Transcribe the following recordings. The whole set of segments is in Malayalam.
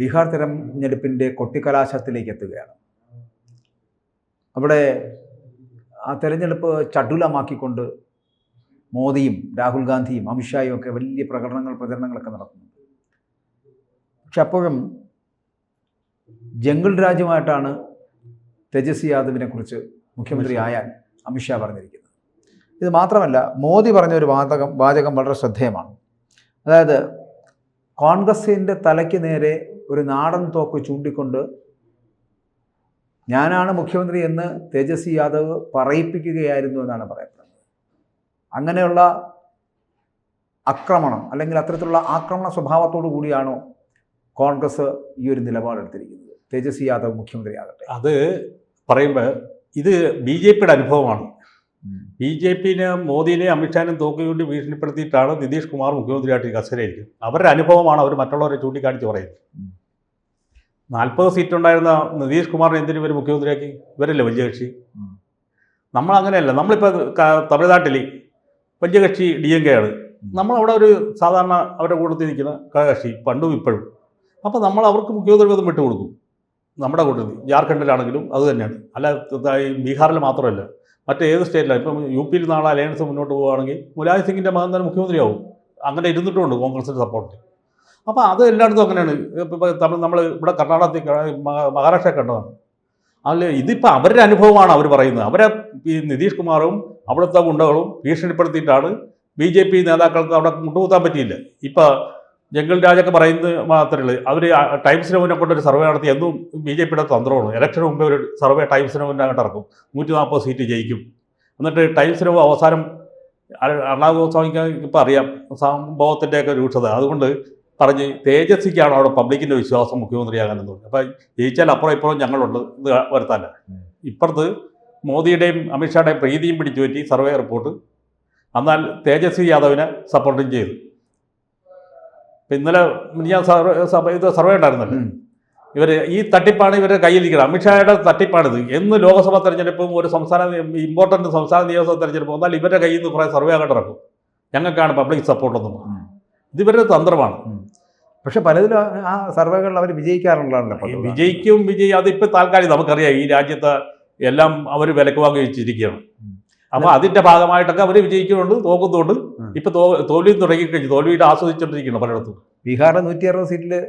ബീഹാർ തിരഞ്ഞെടുപ്പിന്റെ കൊട്ടിക്കലാശത്തിലേക്ക് എത്തുകയാണ്. അവിടെ ആ തെരഞ്ഞെടുപ്പ് ചടുലമാക്കിക്കൊണ്ട് മോദിയും രാഹുൽ ഗാന്ധിയും അമിത്ഷായും ഒക്കെ വലിയ പ്രകടനങ്ങൾ പ്രചരണങ്ങളൊക്കെ നടത്തുന്നുണ്ട്. പക്ഷെ അപ്പോഴും ജംഗിൾ രാജ്യമായിട്ടാണ് തേജസ്വി യാദവിനെ കുറിച്ച് മുഖ്യമന്ത്രി ആയാൽ അമിത്ഷാ പറഞ്ഞിരിക്കുന്നത്. ഇത് മാത്രമല്ല മോദി പറഞ്ഞ ഒരു വാചകം വാചകം വളരെ ശ്രദ്ധേയമാണ്. അതായത് കോൺഗ്രസിന്റെ തലയ്ക്ക് നേരെ ഒരു നാടൻ തോക്ക് ചൂണ്ടിക്കൊണ്ട് ഞാനാണ് മുഖ്യമന്ത്രി എന്ന് തേജസ്വി യാദവ് പറയിപ്പിക്കുകയായിരുന്നു എന്നാണ് പറയപ്പെടുന്നത്. അങ്ങനെയുള്ള ആക്രമണം അല്ലെങ്കിൽ അത്തരത്തിലുള്ള ആക്രമണ സ്വഭാവത്തോടു കൂടിയാണോ കോൺഗ്രസ് ഈ ഒരു നിലപാടെടുത്തിരിക്കുന്നത്? തേജസ്വി യാദവ് മുഖ്യമന്ത്രിയാകട്ടെ. അത് പറയുമ്പോൾ ഇത് ബി ജെ പിയുടെ അനുഭവമാണ്. ബി ജെ പിന് മോദിനെ അമിത്ഷാനും തോക്കുകൊണ്ട് ഭീഷണിപ്പെടുത്തിയിട്ടാണ് നിതീഷ് കുമാർ മുഖ്യമന്ത്രിയായിട്ട് കസേരയിരിക്കുന്നത് അവരുടെ അനുഭവമാണ് അവർ മറ്റുള്ളവരെ ചൂണ്ടിക്കാണിച്ച് പറയുന്നത്. നാൽപ്പത് സീറ്റ് ഉണ്ടായിരുന്ന നിതീഷ് കുമാറിനെ എന്തിനു ഇവർ മുഖ്യമന്ത്രിയാക്കി? ഇവരല്ലേ വലിയ കക്ഷി? നമ്മൾ അങ്ങനെയല്ല നമ്മളിപ്പോൾ തമിഴ്നാട്ടിൽ വലിയ കക്ഷി ഡി എം കെ ആണ്. നമ്മളവിടെ ഒരു സാധാരണ അവരുടെ കൂട്ടത്തിൽ നിൽക്കുന്ന കക്ഷി പണ്ടും ഇപ്പോഴും. അപ്പോൾ നമ്മൾ അവർക്ക് മുഖ്യമന്ത്രി പദം വിട്ടുകൊടുക്കും നമ്മുടെ കൂട്ടത്തിൽ ജാർഖണ്ഡിലാണെങ്കിലും അത് തന്നെയാണ്. അല്ല ഈ ബീഹാറിൽ മാത്രമല്ല മറ്റേത് സ്റ്റേറ്റിലാണ് ഇപ്പം യു പിയിൽ നാളെ അലയൻസ് മുന്നോട്ട് പോവുകയാണെങ്കിൽ മുലായം സിംഗിന്റെ മകൻ തന്നെ മുഖ്യമന്ത്രിയാവും. അങ്ങനെ ഇരുന്നിട്ടുമുണ്ട് കോൺഗ്രസിന്റെ സപ്പോർട്ട് അപ്പോൾ അത് എല്ലായിടത്തും അങ്ങനെയാണ്. ഇപ്പോൾ തമിഴ് നമ്മൾ ഇവിടെ കർണാടകത്തിൽ മഹാരാഷ്ട്ര കണ്ടതാണ്. അല്ല ഇതിപ്പോൾ അവരുടെ അനുഭവമാണ് അവർ പറയുന്നത്. അവരെ ഈ നിതീഷ് കുമാറും അവിടുത്തെ ഗുണ്ടകളും ഭീഷണിപ്പെടുത്തിയിട്ടാണ് ബി ജെ പി നേതാക്കൾക്ക് അവിടെ മുട്ടുകൂത്താൻ പറ്റിയില്ല. ഇപ്പോൾ ജംഗിൾ രാജൊക്കെ പറയുന്നത് മാത്രമേ അവർ ടൈംസിന് മുന്നേ കൊണ്ടൊരു സർവേ നടത്തി എന്നും ബി ജെ പിയുടെ തന്ത്രമാണ്. ഇലക്ഷന് മുമ്പേ ഒരു സർവേ ടൈംസിന് മുന്നേ അങ്ങോട്ട് ഇറക്കും. നൂറ്റി നാൽപ്പത് സീറ്റ് ജയിക്കും. എന്നിട്ട് ടൈംസിന് അവസാനം അണ്ണാ ഗോസ്വാമിക്ക് ഇപ്പോൾ അറിയാം സംഭവത്തിന്റെയൊക്കെ രൂക്ഷത. അതുകൊണ്ട് പറഞ്ഞ് തേജസ്വിക്കാണ് അവിടെ പബ്ലിക്കിന്റെ വിശ്വാസം മുഖ്യമന്ത്രിയാകാനെന്ന് പറഞ്ഞു. അപ്പം ജയിച്ചാൽ അപ്പുറം ഇപ്പുറം ഞങ്ങളുണ്ട് ഇത് വരുത്താല്ല. ഇപ്പുറത്ത് മോദിയുടെയും അമിത്ഷായുടെയും പ്രീതിയും പിടിച്ചു പറ്റി സർവേ റിപ്പോർട്ട്. എന്നാൽ തേജസ്വി യാദവിനെ സപ്പോർട്ടും ചെയ്തു. ഇന്നലെ ഞാൻ സർവേ ഇത് സർവേ ഉണ്ടായിരുന്നല്ലോ. ഇവർ ഈ തട്ടിപ്പാണ് ഇവരുടെ കയ്യിലിരിക്കുന്നത്. അമിത്ഷായുടെ തട്ടിപ്പാണിത്. എന്ന് ലോക്സഭാ തെരഞ്ഞെടുപ്പും ഒരു സംസ്ഥാന ഇമ്പോർട്ടന്റ് സംസ്ഥാന നിയമസഭാ തെരഞ്ഞെടുപ്പും എന്നാൽ ഇവരുടെ കയ്യിൽ നിന്ന് കുറേ സർവേ അങ്ങോട്ട് ഇറക്കും. ഞങ്ങൾക്കാണ് പബ്ലിക് സപ്പോർട്ടൊന്നും. ഇത് ഇവരുടെ തന്ത്രമാണ് പക്ഷെ പലതിലും ആ- സർവേകളിൽ അവർ പതിവ്. വിജയിക്കും വിജയി അതിപ്പോൾ താൽക്കാലികം നമുക്കറിയാം ഈ രാജ്യത്ത് എല്ലാം അവർ വിലക്ക് വാങ്ങി വെച്ചിരിക്കുകയാണ്. അപ്പോൾ അതിന്റെ ഭാഗമായിട്ടൊക്കെ അവർ വിജയിക്കുന്നുണ്ട് തോക്കുന്നുണ്ട്. ഇപ്പോൾ ഇപ്പം തോ തോൽവി തുടങ്ങിക്കഴിഞ്ഞു. തോൽവിയുടെ ആസ്വദിച്ചുകൊണ്ടിരിക്കുന്നു പലയിടത്തും. ബീഹാറിലെ നൂറ്റി അറുപത് സീറ്റിൽ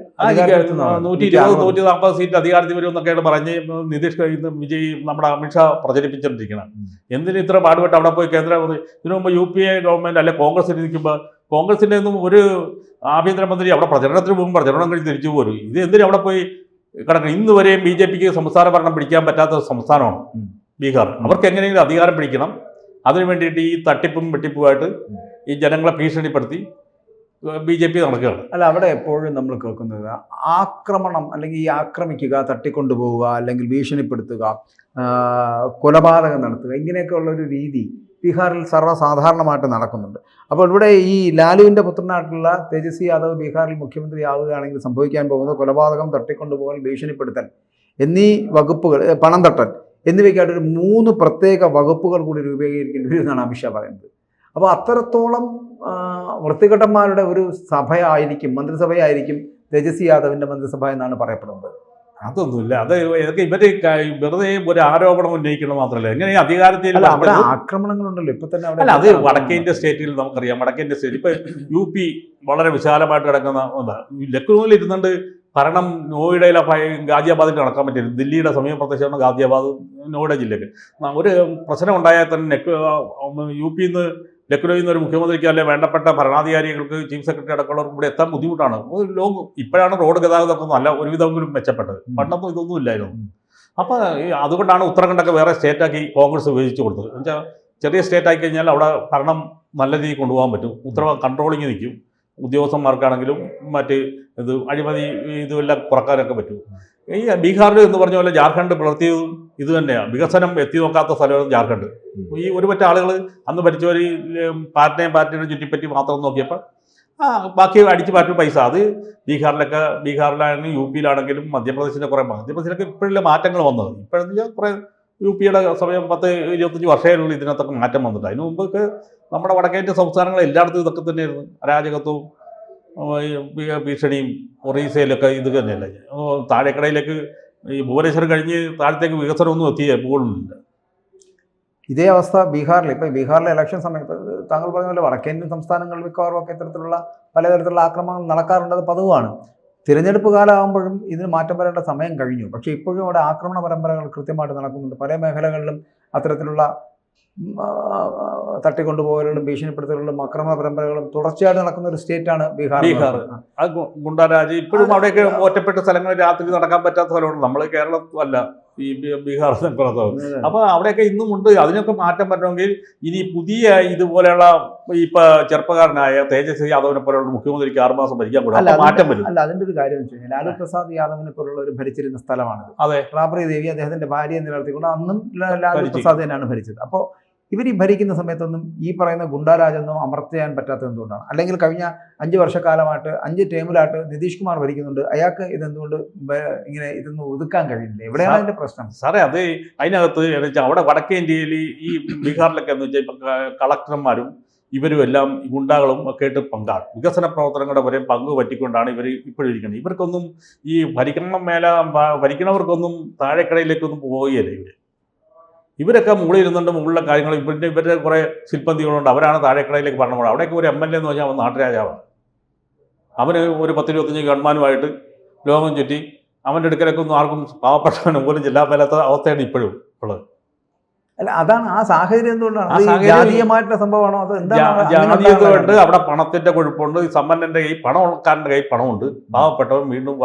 നൂറ്റി ഇരുപത് നൂറ്റി നാൽപ്പത് സീറ്റ് അധികാരത്തിൽ വരും എന്നൊക്കെയാണ് പറഞ്ഞ് നിതീഷ് വിജയ് നമ്മുടെ അമിത്ഷാ പ്രചരിപ്പിച്ചുകൊണ്ടിരിക്കണം എന്തിനും ഇത്ര പാടുപെട്ട് അവിടെ പോയി കേന്ദ്രമന്ത്രി ഇതിനു മുമ്പ് യു പി എ ഗവൺമെന്റ് അല്ലെ കോൺഗ്രസ് ഇരിക്കുമ്പോൾ കോൺഗ്രസിന്റെ ഒന്നും ഒരു ആഭ്യന്തരമന്ത്രി അവിടെ പ്രചരണത്തിന് പോകും പ്രചരണം കഴിഞ്ഞ് തിരിച്ചു പോരും. ഇത് എന്തിനും അവിടെ പോയി കിടക്കണം? ഇന്ന് വരെയും ബി ജെ പിക്ക് സംസ്ഥാന ഭരണം പിടിക്കാൻ പറ്റാത്ത സംസ്ഥാനമാണ് ബീഹാർ. അവർക്ക് എങ്ങനെയെങ്കിലും അധികാരം പിടിക്കണം. അതിനു വേണ്ടിയിട്ട് ഈ തട്ടിപ്പും വെട്ടിപ്പുമായിട്ട് ഈ ജനങ്ങളെ ഭീഷണിപ്പെടുത്തി ബി ജെ പി നടക്കുകയാണ്. അല്ല അവിടെ എപ്പോഴും നമ്മൾ കേൾക്കുന്നത് ആക്രമണം അല്ലെങ്കിൽ ഈ ആക്രമിക്കുക തട്ടിക്കൊണ്ടുപോവുക അല്ലെങ്കിൽ ഭീഷണിപ്പെടുത്തുക കൊലപാതകം നടത്തുക ഇങ്ങനെയൊക്കെയുള്ള ഒരു രീതി ബീഹാറിൽ സർവസാധാരണമായിട്ട് നടക്കുന്നുണ്ട്. അപ്പോൾ ഇവിടെ ഈ ലാലുവിന്റെ പുത്രനായിട്ടുള്ള തേജസ്വി യാദവ് ബീഹാറിൽ മുഖ്യമന്ത്രി ആവുകയാണെങ്കിൽ സംഭവിക്കാൻ പോകുന്നത് കൊലപാതകം തട്ടിക്കൊണ്ടുപോകൽ ഭീഷണിപ്പെടുത്തൽ എന്നീ വകുപ്പുകൾ പണം തട്ടൽ എന്നിവയ്ക്കായിട്ട് ഒരു മൂന്ന് പ്രത്യേക വകുപ്പുകൾ കൂടി രൂപീകരിക്കേണ്ടി വരും എന്നാണ് അമിത്ഷാ പറയുന്നത്. അപ്പോൾ അത്രത്തോളം വൃത്തികെട്ടന്മാരുടെ ഒരു സഭയായിരിക്കും മന്ത്രിസഭയായിരിക്കും തേജസ്വി യാദവിന്റെ മന്ത്രിസഭ എന്നാണ് പറയപ്പെടുന്നത്. അതൊന്നുമില്ല. അത് ഇതൊക്കെ ഇവർ വെറുതെ ഒരു ആരോപണം ഉന്നയിക്കണം മാത്രമല്ല. എങ്ങനെ അധികാരത്തിൽ ആക്രമണങ്ങളുണ്ടല്ലോ. ഇപ്പൊ തന്നെ അവിടെ അല്ല അത് വടക്കേ ഇന്ത്യ സ്റ്റേറ്റിൽ നമുക്കറിയാം. വടക്കേ ഇന്ത്യ സ്റ്റേറ്റ് ഇപ്പൊ യു പി വളരെ വിശാലമായിട്ട് കിടക്കുന്ന ലക്നൌവിൽ ഇരുന്നുകൊണ്ട് ഭരണം നോയിഡയിലെ ഗാജിയാബാദിൽ ഗാസിയാബാദിൽ നടക്കാൻ പറ്റില്ല. ദില്ലിയുടെ സമീപ പ്രദേശമാണ് ഗാസിയാബാദ് നോയിഡ ജില്ലയ്ക്ക് ഒരു പ്രശ്നം ഉണ്ടായാൽ തന്നെ യു പിയിൽ നിന്ന് ലക്നൌവിൽ നിന്ന് ഒരു മുഖ്യമന്ത്രിക്ക് അല്ലെ വേണ്ടപ്പെട്ട ഭരണാധികാരികൾക്ക് ചീഫ് സെക്രട്ടറി അടക്കമുള്ളവർക്കും ഇവിടെ എത്താൻ ബുദ്ധിമുട്ടാണ്. ലോങ് ഇപ്പോഴാണ് റോഡ് ഗതാഗതമൊക്കെ നല്ല ഒരുവിധമെങ്കിലും മെച്ചപ്പെട്ടത്. പണ്ടൊന്നും ഇതൊന്നും ഇല്ലായിരുന്നു. അപ്പോൾ അതുകൊണ്ടാണ് ഉത്തരാഖണ്ഡൊക്കെ വേറെ സ്റ്റേറ്റാക്കി കോൺഗ്രസ് വിഭജിച്ചു കൊടുത്തത്. എന്നുവെച്ചാൽ ചെറിയ സ്റ്റേറ്റ് ആയി കഴിഞ്ഞാൽ അവിടെ ഭരണം നല്ല രീതിയിൽ കൊണ്ടുപോകാൻ പറ്റും. ഉത്തരവാ കൺട്രോളിങ് നിൽക്കും. ഉദ്യോഗസ്ഥന്മാർക്കാണെങ്കിലും മറ്റ് ഇത് അഴിമതി ഇതുമെല്ലാം കുറക്കാനൊക്കെ പറ്റും. ഈ ബീഹാറിൽ എന്ന് പറഞ്ഞ പോലെ ജാർഖണ്ഡ് പുലർത്തിയതും ഇത് തന്നെയാണ് വികസനം എത്തി നോക്കാത്ത സ്ഥലമാണ് ജാർഖണ്ഡ്. ഈ ഒരു പറ്റ ആളുകൾ അന്ന് ഭരിച്ചവർ പാർട്ടിനെയും പാർട്ടിയുടെ ചുറ്റിപ്പറ്റി മാത്രം നോക്കിയപ്പോൾ ആ ബാക്കി അടിച്ചു മാറ്റും പൈസ. അത് ബീഹാറിലൊക്കെ ബീഹാറിലാണെങ്കിലും യു പിയിലാണെങ്കിലും മധ്യപ്രദേശിലെ കുറേ മധ്യപ്രദേശിലൊക്കെ ഇപ്പോഴല്ലേ മാറ്റങ്ങൾ വന്നത്. ഇപ്പോഴെന്ന് വെച്ചാൽ കുറേ യു പിയുടെ സമയം പത്ത് ഇരുപത്തഞ്ച് വർഷമായുള്ള ഇതിനകത്തൊക്കെ മാറ്റം വന്നിട്ട്. അതിന് മുമ്പൊക്കെ നമ്മുടെ വടക്കേറ്റ സംസ്ഥാനങ്ങൾ എല്ലായിടത്തും ഇതൊക്കെ തന്നെയായിരുന്നു. അരാജകത്വവും ഭീഷണിയും ഒറീസയിലൊക്കെ ഇത് തന്നെയല്ലേ? താഴെക്കടയിലേക്ക് ഈ ഭുവനേശ്വർ കഴിഞ്ഞ് താഴത്തേക്ക് വികസനമൊന്നും എത്തിയ പോകുന്നില്ല ഇതേ അവസ്ഥ ബീഹാറിൽ ഇപ്പോൾ ബീഹാറിലെ ഇലക്ഷൻ സമയത്ത് താങ്കൾ പറഞ്ഞ പോലെ വടക്കേന്ത്യൻ സംസ്ഥാനങ്ങളിൽ മിക്കവാറും ഒക്കെ ഇത്തരത്തിലുള്ള പലതരത്തിലുള്ള ആക്രമണങ്ങൾ നടക്കാറുണ്ടത് പതിവാണ്. തിരഞ്ഞെടുപ്പ് കാലമാകുമ്പോഴും ഇതിന് മാറ്റം വരേണ്ട സമയം കഴിഞ്ഞു. പക്ഷേ ഇപ്പോഴും അവിടെ ആക്രമണ പരമ്പരകൾ കൃത്യമായിട്ട് നടക്കുന്നുണ്ട്. പല മേഖലകളിലും അത്തരത്തിലുള്ള തട്ടിക്കൊണ്ടുപോകലുകളും ഭീഷണിപ്പെടുത്തലുകളും അക്രമ പരമ്പരകളും തുടർച്ചയായിട്ട് നടക്കുന്ന ഒരു സ്റ്റേറ്റാണ് ബീഹാർ ബീഹാർ. അത് ഗുണ്ടാരാജ് ഇപ്പോഴും അവിടെയൊക്കെ ഒറ്റപ്പെട്ട സ്ഥലങ്ങളിൽ രാത്രി നടക്കാൻ പറ്റാത്ത സ്ഥലമാണ് നമ്മൾ കേരളം അല്ല ഈ ബീഹാർ അപ്പൊ അവിടെയൊക്കെ ഇന്നും ഉണ്ട് അതിനൊക്കെ മാറ്റം പറ്റണമെങ്കിൽ ഇനി പുതിയ ഇതുപോലെയുള്ള ഇപ്പൊ ചെറുപ്പക്കാരനായ തേജസ്വി യാദവിനെ പോലെയുള്ള മുഖ്യമന്ത്രിക്ക് ആറുമാസം ഭരിക്കാൻ കൂടാതെ മാറ്റം വരും. അല്ല അതിന്റെ ഒരു കാര്യം വെച്ച് കഴിഞ്ഞാൽ ലാലു പ്രസാദ് യാദവിനെ പോലുള്ള ഒരു ഭരിച്ചിരുന്ന സ്ഥലമാണ് അതെ. റാബ്രി ദേവി അദ്ദേഹത്തിന്റെ ഭാര്യയെ നിലനിർത്തിക്കൊണ്ട് അന്നും ലാലു. പ്രസാദ് തന്നെയാണ് ഭരിച്ചത്. അപ്പോൾ ഇവർ ഈ ഭരിക്കുന്ന സമയത്തൊന്നും ഈ പറയുന്ന ഗുണ്ടാരാജൊന്നും ചെയ്യാൻ പറ്റാത്തത് എന്തുകൊണ്ടാണ്? അല്ലെങ്കിൽ കഴിഞ്ഞ അഞ്ച് വർഷക്കാലമായിട്ട് അഞ്ച് ടേമിലായിട്ട് നിതീഷ് കുമാർ ഭരിക്കുന്നുണ്ട്. അയാൾക്ക് ഇതെന്തുകൊണ്ട് ഇങ്ങനെ ഇതൊന്നും ഒതുക്കാൻ കഴിയുന്നില്ല? എവിടെയാണ് അതിന്റെ പ്രശ്നം? സാറേ അത് അതിനകത്ത് അവിടെ വടക്കേ ഇന്ത്യയിൽ ഈ ബീഹാറിലൊക്കെ എന്ന് വെച്ചാൽ ഇപ്പൊ കളക്ടർമാരും ഇവരും എല്ലാം ഈ ഗുണ്ടാകളും ഒക്കെ ആയിട്ട് പങ്കാണ്. വികസന പ്രവർത്തനങ്ങളുടെ വരെ പങ്ക് പറ്റിക്കൊണ്ടാണ് ഇവർ ഇപ്പോഴും ഇരിക്കുന്നത്. ഇവർക്കൊന്നും ഈ ഭരിക്കണം മേല ഭരിക്കണവർക്കൊന്നും താഴെക്കടയിലേക്കൊന്നും പോവുകയില്ല ഇവർ ഇവരൊക്കെ മുകളിൽ ഇരുന്നുണ്ട് മുകളിലെ കാര്യങ്ങൾ ഇവരുടെ ഇവരുടെ കുറേ ശില്പന്തികളുണ്ട്. അവരാണ് താഴെക്കടയിലേക്ക് പറഞ്ഞത് അവിടെയൊക്കെ ഒരു എം എൽ എ എന്ന് പറഞ്ഞാൽ അവൻ നാട്ടുരാജാവാണ്. അവന് ഒരു പത്ത് ഇരുപത്തഞ്ച് ഗവൺമാനുമായിട്ട് ലോകം ചുറ്റി അവന്റെ അടുക്കലൊക്കെ ഒന്നും ആർക്കും പാവപ്പെട്ടവനും പോലും ചെല്ലാൻ മേലാത്ത അവസ്ഥയാണ് ഇപ്പോഴും അല്ല അതാണ് ആ സാഹചര്യം എന്തുകൊണ്ടാണ്? ജാതീയമായിട്ടുള്ള സംഭവമാണോ? അത് എന്താണ് അവിടെ പണത്തിന്റെ കൊഴുപ്പുണ്ട് ഈ സമ്പന്നന്റെ കൈ പണക്കാരന്റെ കൈ പണമുണ്ട്. പാവപ്പെട്ടവൻ വീണ്ടും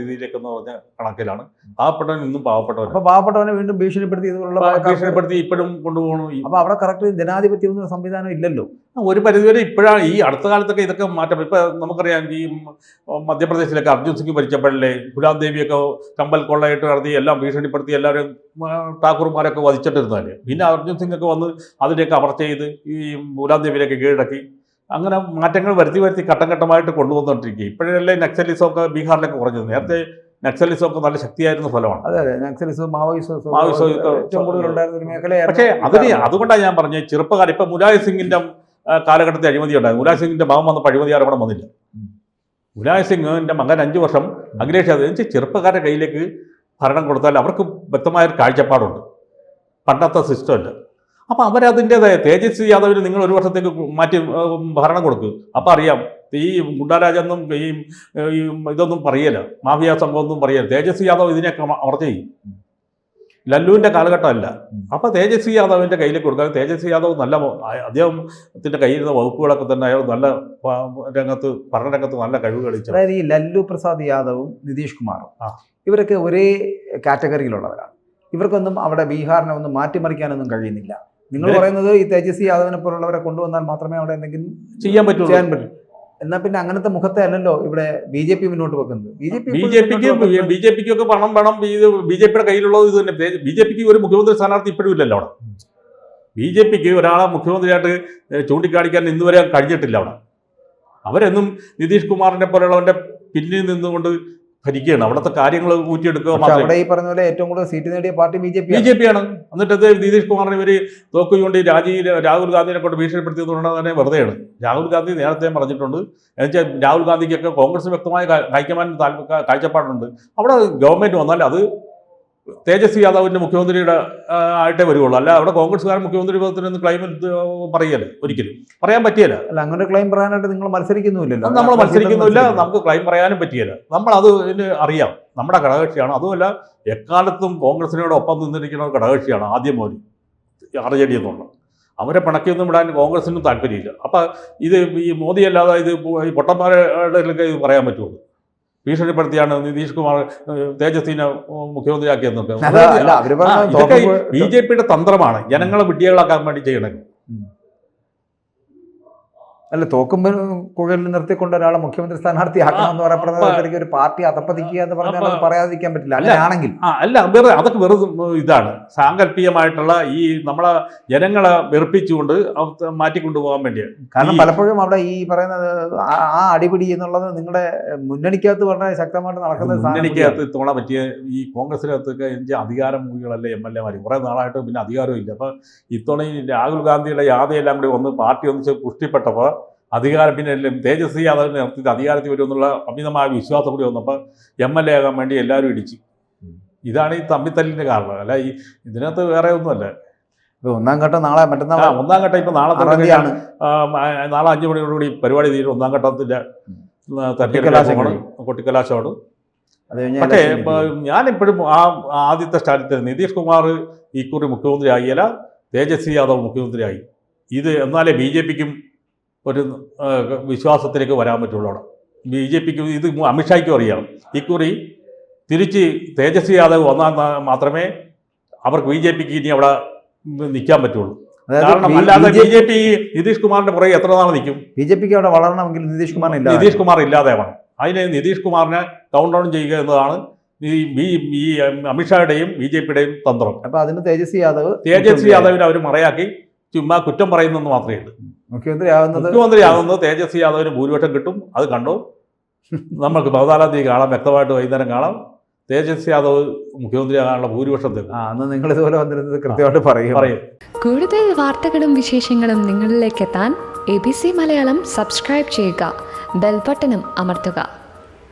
രീതിയിലേക്ക് എന്ന് പറഞ്ഞ കണക്കിലാണ്. പാവപ്പെട്ടവൻ ഇന്നും പാവപ്പെട്ടവൻ അപ്പൊ പാവപ്പെട്ടവനെ വീണ്ടും ഭീഷണിപ്പെടുത്തി ഇതുപോലുള്ള ഭീഷണിപ്പെടുത്തി ഇപ്പോഴും കൊണ്ടുപോകണം. അപ്പൊ അവിടെ കറക്റ്റ് ജനാധിപത്യം എന്നൊരു സംവിധാനം ഇല്ലല്ലോ. ഒരു പരിധിവരെ ഇപ്പോഴാണ് ഈ അടുത്ത കാലത്തൊക്കെ ഇതൊക്കെ മാറ്റം. ഇപ്പൊ നമുക്കറിയാം ഈ മധ്യപ്രദേശിലൊക്കെ അർജുൻ സിംഗ് ഭരിച്ചപ്പോഴല്ലേ ഗുലാം ദേവിയൊക്കെ കമ്പൽ കൊള്ളയിട്ട് നടത്തി എല്ലാം ഭീഷണിപ്പെടുത്തി എല്ലാവരും ഠാക്കൂർമാരൊക്കെ വധിച്ചിട്ടിരുന്നാൽ പിന്നെ അർജുൻ സിംഗ് ഒക്കെ വന്ന് അതിനെയൊക്കെ അമർച്ച ചെയ്ത് ഈ ഗുലാം ദേവിയിലൊക്കെ കീഴടക്കി. അങ്ങനെ മാറ്റങ്ങൾ വരുത്തി വരുത്തി ഘട്ടം ഘട്ടമായിട്ട് കൊണ്ടുവന്നുകൊണ്ടിരിക്കുക ഇപ്പോഴല്ലേ നക്സലിസം ഒക്കെ ബീഹാറിലൊക്കെ കുറഞ്ഞത്. നേരത്തെ നക്സലിസം ഒക്കെ നല്ല ശക്തിയായിരുന്ന സ്ഥലമാണ്. അതെ അതെ. നക്സലിസം മാവോയിസം മാവോയിസം ഒക്കെ ഏറ്റവും കൂടുതൽ ഉണ്ടായിരുന്ന ഒരു മേഖലയായിരുന്നു പക്ഷേ അതിന് അതുകൊണ്ടാണ് ഞാൻ പറഞ്ഞത് ചെറുപ്പക്കാർ ഇപ്പൊ മുലായം സിംഗിന്റെ കാലഘട്ടത്തിൽ അഴിമതി ഉണ്ടായിരുന്നു. മുലായ് സിംഗിന്റെ മകൻ വന്നപ്പോൾ അഴിമതി ആരോപണം വന്നില്ല. ഉം. സിംഗിന്റെ മകൻ അഞ്ച് വർഷം അഖിലേഷ് യാദവ് വെച്ചാൽ ചെറുപ്പക്കാരുടെ കയ്യിലേക്ക് ഭരണം കൊടുത്താൽ അവർക്ക് വ്യക്തമായ ഒരു കാഴ്ചപ്പാടുണ്ട്. പണ്ടത്തെ സിസ്റ്റം അല്ല. അപ്പം അവരതിന്റെതായ തേജസ്വി യാദവിന് നിങ്ങൾ ഒരു വർഷത്തേക്ക് മാറ്റി ഭരണം കൊടുക്കുക അപ്പോൾ അറിയാം ഈ ഗുണ്ടാരാജെന്നും ഈ ഇതൊന്നും പറയല മാഫിയ സംഭവം ഒന്നും പറയല തേജസ്വി യാദവ് ഇതിനെയൊക്കെ അമർച്ച ചെയ്യും. ലല്ലുവിന്റെ കാലഘട്ടമല്ല അപ്പോൾ തേജസ്വി യാദവിന്റെ കയ്യിൽ കൊടുക്കാൻ തേജസ്വി യാദവ് നല്ല അദ്ദേഹത്തിന്റെ കയ്യിൽ നിന്ന് കയ്യിരുന്ന വകുപ്പുകളൊക്കെ തന്നെ അയാൾ നല്ല രംഗത്ത് ഭരണരംഗത്ത് നല്ല കഴിവ് കളിച്ചു. അതായത് ഈ ലല്ലു പ്രസാദ് യാദവും നിതീഷ് കുമാറും ഇവരൊക്കെ ഒരേ കാറ്റഗറിയിലുള്ളവരാണ്. ഇവർക്കൊന്നും അവിടെ ബീഹാറിനെ ഒന്നും മാറ്റിമറിക്കാനൊന്നും കഴിയുന്നില്ല. നിങ്ങൾ പറയുന്നത് ഈ തേജസ്വി യാദവിനെ പോലുള്ളവരെ കൊണ്ടുവന്നാൽ മാത്രമേ അവിടെ എന്തെങ്കിലും ചെയ്യാൻ പറ്റൂ ചെയ്യാൻ പറ്റും. എന്നാൽ പിന്നെ അങ്ങനത്തെ മുഖത്തെ അല്ലല്ലോ ഇവിടെ ബി ജെ പി മുന്നോട്ട് വെക്കുന്നത്. B J P B J പിക്ക് ബി ജെ പിക്ക് ഒക്കെ പണം വേണം ബി ജെ പിയുടെ കയ്യിലുള്ളത് ഇത് തന്നെ. ബി ജെ പിക്ക് ഒരു മുഖ്യമന്ത്രി സ്ഥാനാർത്ഥി ഇപ്പോഴും ഇല്ലല്ലോ അവിടെ. ബി ജെ പിക്ക് ഒരാളെ മുഖ്യമന്ത്രിയായിട്ട് ചൂണ്ടിക്കാണിക്കാൻ ഇന്ന് വരെ കഴിഞ്ഞിട്ടില്ല അവിടെ. അവരെന്നും നിതീഷ് കുമാറിനെ പോലെയുള്ളവന്റെ പിന്നിൽ നിന്നുകൊണ്ട് ഭരിക്കുകയാണ്. അവിടുത്തെ കാര്യങ്ങൾ ഊറ്റിയെടുക്കുക അവിടെ ഈ പറഞ്ഞ പോലെ ഏറ്റവും കൂടുതൽ സീറ്റ് നേടിയ party B J P B J P ആണ്. എന്നിട്ട് നിതീഷ് കുമാറിനെ ഇവർ തോക്കുകൊണ്ട് രാജി രാഹുൽ ഗാന്ധിനെ കൊണ്ട് ഭീഷണിപ്പെടുത്തിയതുകൊണ്ട് തന്നെ വെറുതെയാണ്. രാഹുൽ ഗാന്ധി നേരത്തെ പറഞ്ഞിട്ടുണ്ട്. എന്നുവെച്ചാൽ രാഹുൽ ഗാന്ധിക്കൊക്കെ കോൺഗ്രസ് വ്യക്തമായ കാ- ഹൈക്കമാൻഡ് താല്പ- കാഴ്ചപ്പാടുണ്ട്. അവിടെ ഗവൺമെന്റ് വന്നാൽ അത് തേജസ്വി യാദവിന്റെ മുഖ്യമന്ത്രിയുടെ ആയിട്ടേ വരുള്ളൂ അല്ല അവിടെ കോൺഗ്രസ്സുകാരൻ മുഖ്യമന്ത്രി പദത്തിനൊന്ന് ക്ലെയിം പറയല്ല ഒരിക്കലും. പറയാൻ പറ്റിയല്ല. അല്ല അങ്ങനെ ക്ലെയിം പറയാനായിട്ട് നിങ്ങൾ മത്സരിക്കുന്നുമില്ലല്ലോ. നമ്മൾ മത്സരിക്കുന്നില്ല നമുക്ക് ക്ലെയിം പറയാനും പറ്റിയല്ല. നമ്മൾ അത് അറിയാം. നമ്മുടെ ഘടകകക്ഷിയാണ്. അതുമല്ല എക്കാലത്തും കോൺഗ്രസിനോടൊപ്പം നിന്നിരിക്കുന്ന ഒരു ഘടകകക്ഷിയാണ് ആദ്യം മോദി. ആർ ജെ ഡി എന്നുള്ള. അവരെ പിണക്കിയൊന്നും വിടാൻ കോൺഗ്രസിനും താല്പര്യമില്ല. അപ്പം ഇത് ഈ മോദി അല്ലാതെ ഇത് ഈ പൊട്ടന്മാരുടെ ഇത് പറയാൻ പറ്റുള്ളൂ. ഭീഷണിപ്പെടുത്തിയാണ് നിതീഷ് കുമാർ തേജസ്വിനെ മുഖ്യമന്ത്രിയാക്കിയെന്നൊക്കെ ബി ജെ പിയുടെ തന്ത്രമാണ്. ജനങ്ങളെ വിഡ്ഢികളാക്കാൻ വേണ്ടി ചെയ്യണത്. അല്ല തോക്കുമ്പോൾ കുഴലിൽ നിർത്തിക്കൊണ്ട് ഒരാളെ മുഖ്യമന്ത്രി സ്ഥാനാർത്ഥി ആക്കണം എന്ന് പറയപ്പെടുന്നത് ഒരു പാർട്ടി അതപ്പതിക്കുക എന്ന് പറഞ്ഞാൽ അത് പറയാതിരിക്കാൻ പറ്റില്ല. അല്ലാണെങ്കിൽ. അല്ല വെറുതെ അതൊക്കെ വെറുതെ ഇതാണ്. സാങ്കല്പികമായിട്ടുള്ള ഈ നമ്മളെ ജനങ്ങളെ വെറുപ്പിച്ചുകൊണ്ട് മാറ്റിക്കൊണ്ടു മാറ്റിക്കൊണ്ടുപോകാൻ വേണ്ടിയാണ് കാരണം പലപ്പോഴും അവിടെ ഈ പറയുന്നത് ആ- അടിപിടി എന്നുള്ളത് നിങ്ങളുടെ മുന്നണിക്കകത്ത് വളരെ ശക്തമായിട്ട് നടക്കുന്ന മുന്നണിക്കകത്ത് ഇത്തവണ പറ്റിയ ഈ കോൺഗ്രസിനകത്തൊക്കെ എനിക്ക് അധികാരം മുഖികളല്ലേ എം എൽ എമാർ കുറേ നാളായിട്ട് പിന്നെ അധികാരവും ഇല്ല. അപ്പോൾ ഇത്തവണ ഈ രാഹുൽ ഗാന്ധിയുടെ യാതയെല്ലാം കൂടി ഒന്ന് പാർട്ടി ഒന്നിച്ച് പുഷ്ടിപ്പെട്ടപ്പോൾ അധികാരം പിന്നെ തേജസ്വി യാദവിനെ നിർത്തിയിട്ട് അധികാരത്തിൽ വരുമെന്നുള്ള അമിതമായ വിശ്വാസം കൂടി വന്നപ്പോൾ എം എൽ എ ആകാൻ വേണ്ടി എല്ലാവരും ഇടിച്ചു. ഇതാണ് ഈ തമ്മിത്തല്ലിന്റെ കാരണം. അല്ല ഈ ഇതിനകത്ത് വേറെ ഒന്നുമല്ല. ഒന്നാം ഘട്ടം നാളെ മറ്റന്നാൾ ഒന്നാം ഘട്ടം ഇപ്പം നാളെ തുടങ്ങിയാണ് നാളെ അഞ്ച് മണിയോടുകൂടി പരിപാടി തീരും. ഒന്നാം ഘട്ടത്തിന്റെ തട്ടിക്കലാശമാണ് കൊട്ടിക്കലാശമാണ് പക്ഷേ ഞാനിപ്പോഴും ആ ആദ്യത്തെ സ്റ്റാൻഡിൽ നിതീഷ് കുമാർ ഇക്കുറി മുഖ്യമന്ത്രി ആകിയല്ല തേജസ്വി യാദവ് മുഖ്യമന്ത്രിയായി. ഇത് എന്നാലേ ബി ജെ പിക്കും ഒരു വിശ്വാസത്തിലേക്ക് വരാൻ പറ്റുള്ളൂ അവിടെ ബി ജെ പിക്ക് ഇത് അമിത്ഷായ്ക്കും അറിയാം. ഇക്കുറി തിരിച്ച് തേജസ്വി യാദവ് വന്നാൽ മാത്രമേ അവർക്ക് ബി ജെ പിക്ക് ഇനി അവിടെ നിൽക്കാൻ പറ്റുള്ളൂ. കാരണം അല്ലാതെ ബി ജെ പി നിതീഷ് കുമാറിന്റെ പുറകെ എത്ര നാൾ നിൽക്കും? ബി ജെ പിക്ക് അവിടെ വളരണമെങ്കിൽ നിതീഷ് കുമാർ ഇല്ല നിതീഷ് കുമാർ ഇല്ലാതെ വേണം. അതിന് നിതീഷ് കുമാറിനെ കൗണ്ട് ഡൗൺ ചെയ്യുക എന്നതാണ് ഈ ബി ഈ അമിത്ഷായുടെയും ബി ജെ പിയുടെയും തന്ത്രം. അപ്പൊ അതിന് തേജസ്വി യാദവ് തേജസ്വി യാദവിനെ അവർ മറയാക്കി ചുമ്മാ കുറ്റം പറയുന്നെന്ന് മാത്രമേ ഉള്ളൂ. മുഖ്യമന്ത്രി ആവുന്നത് മുഖ്യമന്ത്രിയാകുന്നത് തേജസ്വി യാദവിന് ഭൂരിപക്ഷം കിട്ടും. അത് കണ്ടു? നമ്മൾക്ക് പതിനാലാം തീയതി കാണാം വ്യക്തമായിട്ട് വൈകുന്നേരം കാണാം. തേജസ്വി യാദവ് മുഖ്യമന്ത്രിയാകാനുള്ള ഭൂരിപക്ഷം തരും. ആ അന്ന് നിങ്ങൾ ഇതുപോലെ വന്നിരുന്നത് കൃത്യമായിട്ട് പറയും. പറയും. കൂടുതൽ വാർത്തകളും വിശേഷങ്ങളും നിങ്ങളിലേക്ക് എത്താൻ A B C Malayalam subscribe ചെയ്യുക. ബെൽബട്ടനും അമർത്തുക.